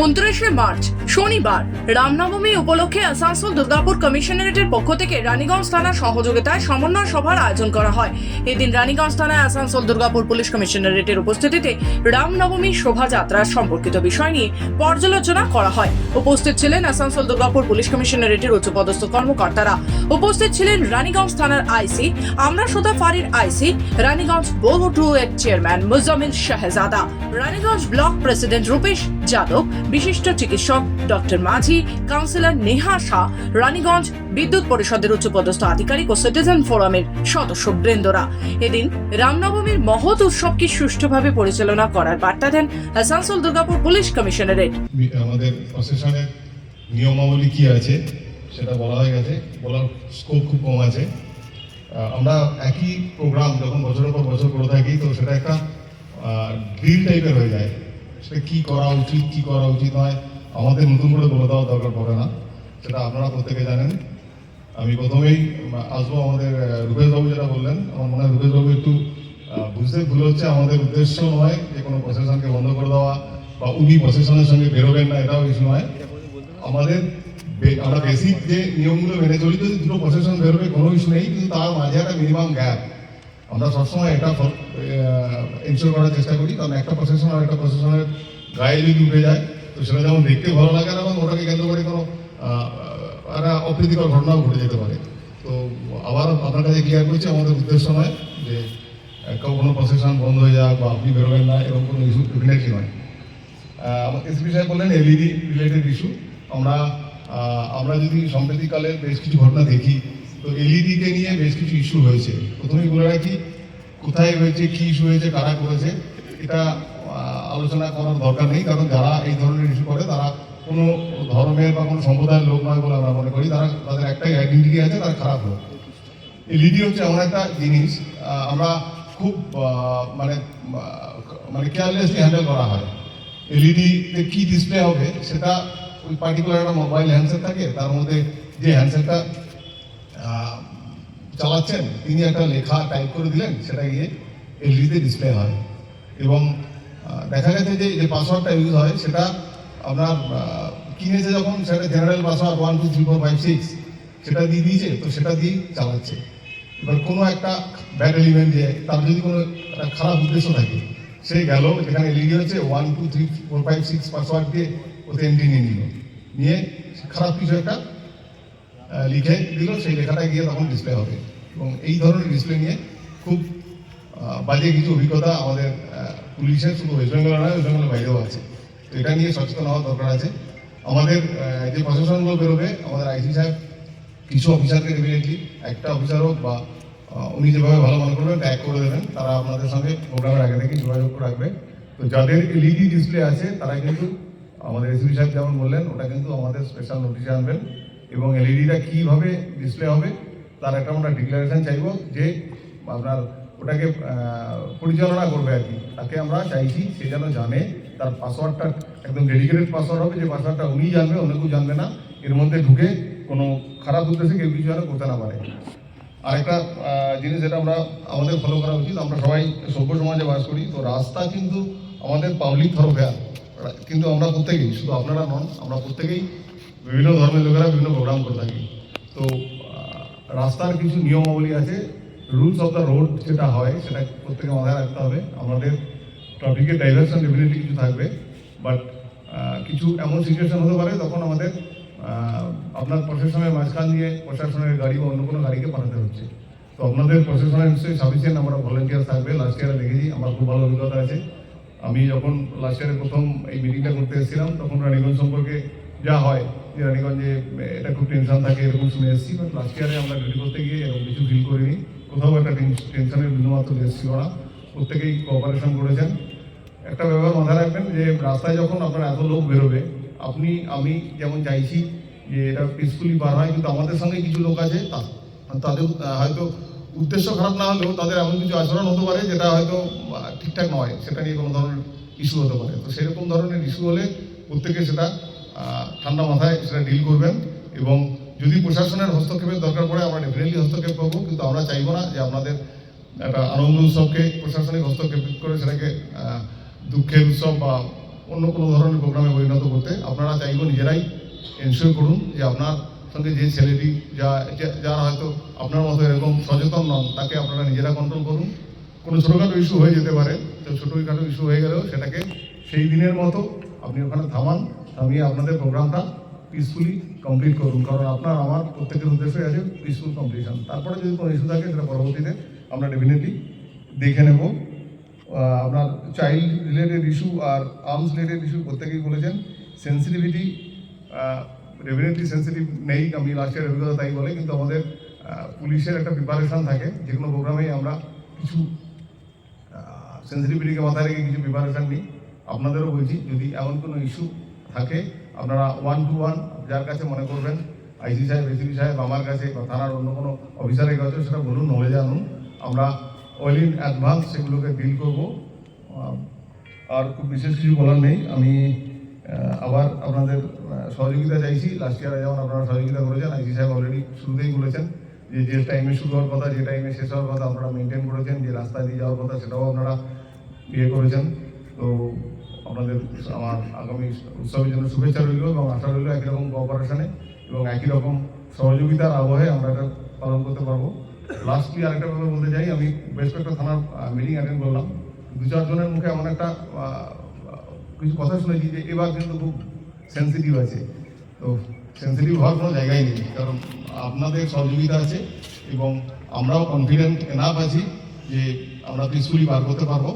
উনত্রিশে মার্চ, শনিবার, রামনবমী উপলক্ষে আসানসোল দুর্গাপুর কমিশনারেটের পক্ষ থেকে রানীগঞ্জ থানার সহযোগিতায় সমন্বয় সভার আয়োজন করা হয়। এদিন রানীগঞ্জ থানায় আসানসোল দুর্গাপুর পুলিশ কমিশনারেটের উপস্থিতিতে রামনবমী শোভাযাত্রা সম্পর্কিত বিষয় নিয়ে পর্যালোচনা করা হয়। উপস্থিত ছিলেন আসানসোল দুর্গাপুর পুলিশ কমিশনারেটের উচ্চপদস্থ কর্মকর্তারা। উপস্থিত ছিলেন রানীগঞ্জ থানার আইসি, আমরা সোদা ফারির আইসি, রানীগঞ্জ বোর্ড টু এর chairman Muzammil Shahzada. Raniganj block president Rupesh Yadav বিশিষ্ট চিকিৎসক ডক্টর মাঝি, কাউন্সিলর নেহা শাহ, রানীগঞ্জ বিদ্যুৎ পরিষদের উচ্চপদস্থ আধিকারিক ও সিটিজেন ফোরামের সদস্য বৃন্দরা এদিন রামনবমীর মহৎ উৎসবকে সুষ্ঠুভাবে পরিচালনা করার বার্তা দেন আসানসোল দুর্গাপুর পুলিশ কমিশনারেট। আমাদের প্রশাসনের নিয়মাবলী কি আছে সেটা বলা হয়ে গেছে, বলার স্কোপ খুব কম আছে। আমরা একই প্রোগ্রাম যখন বছরের পর বছর করে থাকি, তো সেটা একটা ড্রিল টাইপের হয়ে যায়। সেটা কি করা উচিত, কি করা উচিত নয় আমাদের নতুন করে বলে দেওয়ার দরকার পড়ে না। সেটা আপনারা প্রত্যেকে জানেন। আমি প্রথমেই আসব আমাদের রূপেশবাবু যেটা বললেন। আমার মনে হয় রূপেশবাবু একটু বুঝতে ভুল হচ্ছে। আমাদের উদ্দেশ্য নয় যে কোনো প্রশাসনকে বন্ধ করে দেওয়া বা উনি প্রশাসনের সঙ্গে বেরোবেন না, এটাও কিছু নয়। আমাদের আমরা বেসিক যে নিয়মগুলো মেনে চলি, যদি দুটো প্রশাসন বেরোবে, কোনো ইস্যু নেই, কিন্তু তার মাঝে একটা মিনিমাম গ্যাপ আমরা সবসময় এটা ইনশোর করার চেষ্টা করি, কারণ একটা প্রশাসন আর একটা প্রশাসনের গায়ে যদি উঠে যায়। তো সেটা যেমন দেখতে ভালো লাগে না, এবং ওটাকে কেন্দ্র করে কোনো একটা অপ্রীতিকর ঘটনাও ঘটে যেতে পারে। তো আবার আপনার কাছে ক্লিয়ার করছি, আমাদের উদ্দেশ্য নয় যে কোনো প্রশাসন বন্ধ হয়ে যাক বা আপনি বেরোবেন না, এরকম কোনো ইস্যু ডেফিনেটলি নয়। এসপি সাহেব বললেন এলইডি রিলেটেড ইস্যু আমরা আমরা যদি সম্প্রতিকালে বেশ কিছু ঘটনা দেখি তো এলইডি কে নিয়ে বেশ কিছু ইস্যু হয়েছে। প্রথমেই বলে রাখি, কোথায় হয়েছে, কি ইস্যু হয়েছে, কারা করেছে, এটা আলোচনা করার দরকার নেই, কারণ যারা এই ধরনের ইস্যু করে, তারা কোনো ধর্মের বা কোনো সম্প্রদায়ের লোক নয় বলে আমরা মনে করি, তারা তাদের একটাই আইডেন্টিটি আছে, তারা খারাপ লোক। এলইডি হচ্ছে এমন একটা জিনিস আমরা খুব মানে মানে কেয়ারলেসলি হ্যান্ডেল করা হয়। এলইডিতে কী ডিসপ্লে হবে, সেটা ওই পার্টিকুলার একটা মোবাইল হ্যান্ডসেট থাকে, তার মধ্যে যে হ্যান্ডসেটটা চালাচ্ছেন। তিনি একটা লেখা টাইপ করে দিলেন, সেটা গিয়ে এলইডিতে ডিসপ্লে হয়। এবং দেখা গেছে যে যে পাসওয়ার্ডটা ইউজ হয়, সেটা আপনার কিনেছে যখন, সেটা general password one two three four five six সেটা দিয়ে দিয়েছে, তো সেটা দিয়েই চালাচ্ছে। এবার কোনো একটা ব্যাড এলিমেন্ট যে তার যদি কোনো একটা খারাপ উদ্দেশ্য থাকে, সে গেল, যেখানে লিখে হচ্ছে one two three four five six password দিয়ে ওতে এন্ট্রি নিয়ে নিল। নিয়ে খারাপ কিছু একটা লিখে দিল সেই লেখাটা গিয়ে তখন ডিসপ্লে হবে। এবং এই ধরনের ডিসপ্লে নিয়ে খুব বাজে কিছু অভিজ্ঞতা আমাদের পুলিশের শুধু ওয়েস্ট বেঙ্গল নয় ওয়েস্ট বেঙ্গলের বাইরেও আছে। তো এটা নিয়ে সচেতন হওয়ার দরকার আছে। আমাদের যে প্রশাসনগুলো বেরোবে, আমাদের আইসি সাহেব, কিছু অফিসারকে ডেফিনেটলি একটা অফিসার হোক বা উনি যেভাবে ভালো মনে করবেন ট্যাগ করে দেবেন। তারা আপনাদের সঙ্গে প্রোগ্রামের আগে থেকে যোগাযোগ রাখবে। তো যাদের এলইডি ডিসপ্লে আছে, তারা কিন্তু আমাদের এসপি সাহেব যেমন বললেন, ওটা কিন্তু আমাদের স্পেশাল নোটিশে আনবেন। এবং এলইডিটা কীভাবে ডিসপ্লে হবে, তার একটা আমরা ডিক্লারেশন চাইব যে আপনার ওটাকে পরিচালনা করবে আর কি। তাকে আমরা চাইছি সে যেন জানে তার পাসওয়ার্ডটা একদম ডেডিকেটেড পাসওয়ার্ড হবে, যে পাসওয়ার্ডটা উনি জানবে, অন্য কেউ জানবে না। এর মধ্যে ঢুকে কোনো খারাপ উদ্দেশ্যে কেউ কিছু যেন করতে না পারে। আরেকটা জিনিস যেটা আমরা, আমাদের ফলো করা উচিত, আমরা সবাই সভ্য সমাজে বাস করি, তো রাস্তা কিন্তু আমাদের পাবলিক থরোফেয়ার কিন্তু আমরা প্রত্যেকেই, শুধু আপনারা নন, আমরা প্রত্যেকেই বিভিন্ন ধর্মের লোকেরা বিভিন্ন প্রোগ্রাম করে থাকি। তো রাস্তার কিছু নিয়মাবলী আছে রুলস অফ দ্য রোড যেটা হয়, সেটা প্রত্যেকে মাথায় রাখতে হবে। আমাদের ট্রাফিকের ডাইভারশন ডেফিনেটলি কিছু থাকবে। বাট কিছু এমন সিচুয়েশন হতে পারে, তখন আমাদের আপনার প্রশাসনের মাঝখান দিয়ে প্রশাসনের গাড়ি বা অন্য কোনো গাড়িকে পাঠাতে হচ্ছে। তো আপনাদের প্রশাসনের নিশ্চয়ই সাফিসিয়েন্ট আমরা ভলেন্টিয়ার থাকবে। লাস্ট ইয়ারে দেখেছি, আমার খুব ভালো অভিজ্ঞতা আছে। আমি যখন লাস্ট ইয়ারে প্রথম এই মিটিংটা করতে এসেছিলাম, তখন রানীগঞ্জ সম্পর্কে যা হয় যে রানীগঞ্জে এটা খুব টেনশন থাকে এরকম শুনে এসেছি বাট লাস্ট ইয়ারে আমরা ডিউটি করতে গিয়ে এরকম কিছু ফিল করিনি। কোথাও একটা টেনশনের বিন্দুমাত্র এসেছিল না। প্রত্যেকেই কোঅপারেশন করেছেন। একটা ব্যাপার মাথায় রাখবেন যে, রাস্তায় যখন আপনার এত লোক বেরোবে, আপনি, আমি যেমন চাইছি যে এটা পিসফুলি পার হয়, কিন্তু আমাদের সঙ্গে কিছু লোক আছে, তা- তাদের হয়তো উদ্দেশ্য খারাপ না হলেও তাদের এমন কিছু আচরণ হতে পারে যেটা হয়তো ঠিকঠাক নয়। সেটা নিয়ে কোনো ধরনের ইস্যু হতে পারে। তো সেরকম ধরনের ইস্যু হলে প্রত্যেকে সেটা ঠান্ডা মাথায় সেটা ডিল করবেন এবং যদি প্রশাসনের হস্তক্ষেপের দরকার পড়ে, আমরা ডেফিনেটলি হস্তক্ষেপ করব। কিন্তু আমরা চাইব না যে আপনাদের একটা আনন্দ উৎসবকে প্রশাসনিক হস্তক্ষেপ করে সেটাকে দুঃখের উৎসব বা অন্য কোনো ধরনের প্রোগ্রামে পরিণত করতে। আপনারা চাইব নিজেরাই এনশিওর করুন যে আপনার সঙ্গে যে ছেলেটি যা যারা হয়তো আপনার মতো এরকম সচেতন নন, তাকে আপনারা নিজেরা কন্ট্রোল করুন। কোনো ছোটোখাটো ইস্যু হয়ে যেতে পারে, তো ছোটোখাটো ইস্যু হয়ে গেলেও সেটাকে সেই দিনের মতো আপনি ওখানে থামান, থামিয়ে আপনাদের প্রোগ্রামটা পিসফুলি কমপ্লিট করুন। কারণ আপনার, আমার প্রত্যেকের উদ্দেশ্যই আছে পিসফুল কমপ্লিশন তারপরে যদি কোনো ইস্যু থাকে, সেটা পরবর্তীতে আমরা ডেফিনেটলি দেখে নেব। আপনার চাইল্ড রিলেটেড ইস্যু আর আর্মস রিলেটেড ইস্যু প্রত্যেকেই বলেছেন। সেন্সিটিভিটি ডেফিনেটলি সেন্সিটিভ নেই, আমি লাস্টের অভিজ্ঞতা তাই বলে, কিন্তু আমাদের পুলিশের একটা প্রিপারেশন থাকে। যে কোনো প্রোগ্রামেই আমরা কিছু সেন্সিটিভিটিকে মাথায় রেখে কিছু প্রিপারেশন নিই। আপনাদেরও বলছি, যদি এমন কোনো ইস্যু থাকে, আপনারা ওয়ান টু ওয়ান যার কাছে মনে করবেন আইসি সাহেব এসিপি সাহেব, আমার কাছে বা থানার অন্য কোনো অফিসারের কাছে সেটা বলুন, নলেজে আনুন। আমরা ওয়েল ইন অ্যাডভান্স সেগুলোকে ডিল করব। আর খুব বিশেষ কিছু বলার নেই। আমি আবার আপনাদের সহযোগিতা চাইছি। লাস্ট ইয়ারে যেমন আপনারা সহযোগিতা করেছেন আইসি সাহেব অলরেডি শুরুতেই বলেছেন যে যে টাইমে শুরু হওয়ার কথা, যে টাইমে শেষ হওয়ার কথা আপনারা মেনটেন করেছেন, যে রাস্তা দিয়ে যাওয়ার কথা সেটাও আপনারা ইয়ে করেছেন। তো আপনাদের আমার আগামী উৎসবের জন্য শুভেচ্ছা রইল এবং আশা রইল একই রকম কোঅপারেশনে এবং একই রকম সহযোগিতার আবহে আমরা এটা পালন করতে পারব। লাস্টলি আরেকটা ব্যাপার বলতে চাই, আমি বেশ কয়েকটা থানার মিটিং অ্যাটেন্ড করলাম। দু চারজনের মুখে এমন একটা কিছু কথা শুনেছি যে এবার কিন্তু খুব সেন্সিটিভ আছে। তো সেন্সিটিভ হওয়ার কোনো জায়গাই নেই। কারণ আপনাদের সহযোগিতা আছে এবং আমরাও কনফিডেন্ট এনাফ আছি যে আমরা পিসফুলি বার করতে পারব।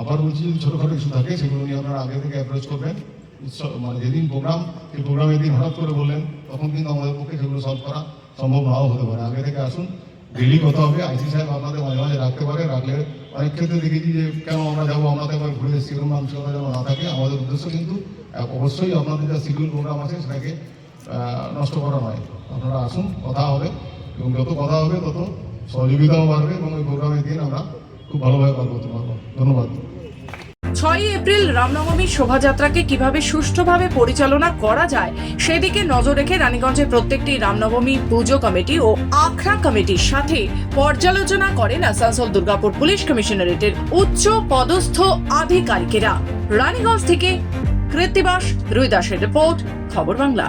আবার বলছি, যদি ছোটোখাটো ইস্যু থাকে, সেগুলো নিয়ে আপনারা আগে থেকে অ্যাপ্রোচ করবেন। উৎসব মানে যেদিন প্রোগ্রাম সেই প্রোগ্রামের দিন হঠাৎ করে বললেন, তখন কিন্তু আমাদের পক্ষে সেগুলো সলভ করা সম্ভব নাও হতে পারে। আগে থেকে আসুন ডেলি কথা হবে। আইসি সাহেব আপনাদের মাঝে মাঝে রাখতে পারে রাখলে অনেক ক্ষেত্রে দেখেছি যে কেন আমরা যাব, আমরা তো একবার ঘুরে এসেছি, কোনো মানুষের যেন না থাকে। আমাদের উদ্দেশ্য কিন্তু অবশ্যই আপনাদের যা শিডিউল প্রোগ্রাম আছে সেটাকে নষ্ট করা নয়। আপনারা আসুন, কথা হবে, এবং যত কথা হবে তত সহযোগিতাও বাড়বে, এবং ওই প্রোগ্রামের দিন আমরা খুব ভালোভাবে পার করতে পারব। ধন্যবাদ। ছয়ই এপ্রিল রামনবমীর শোভাযাত্রাকে কীভাবে সুষ্ঠুভাবে পরিচালনা করা যায়, সেদিকে নজর রেখে রানীগঞ্জের প্রত্যেকটি রামনবমী পুজো কমিটি ও আখড়া কমিটির সাথে পর্যালোচনা করেন আসানসোল দুর্গাপুর পুলিশ কমিশনারেটের উচ্চ পদস্থ আধিকারিকেরা। রানীগঞ্জ থেকে কৃত্তিবাস রুইদাসের রিপোর্ট, খবর বাংলা।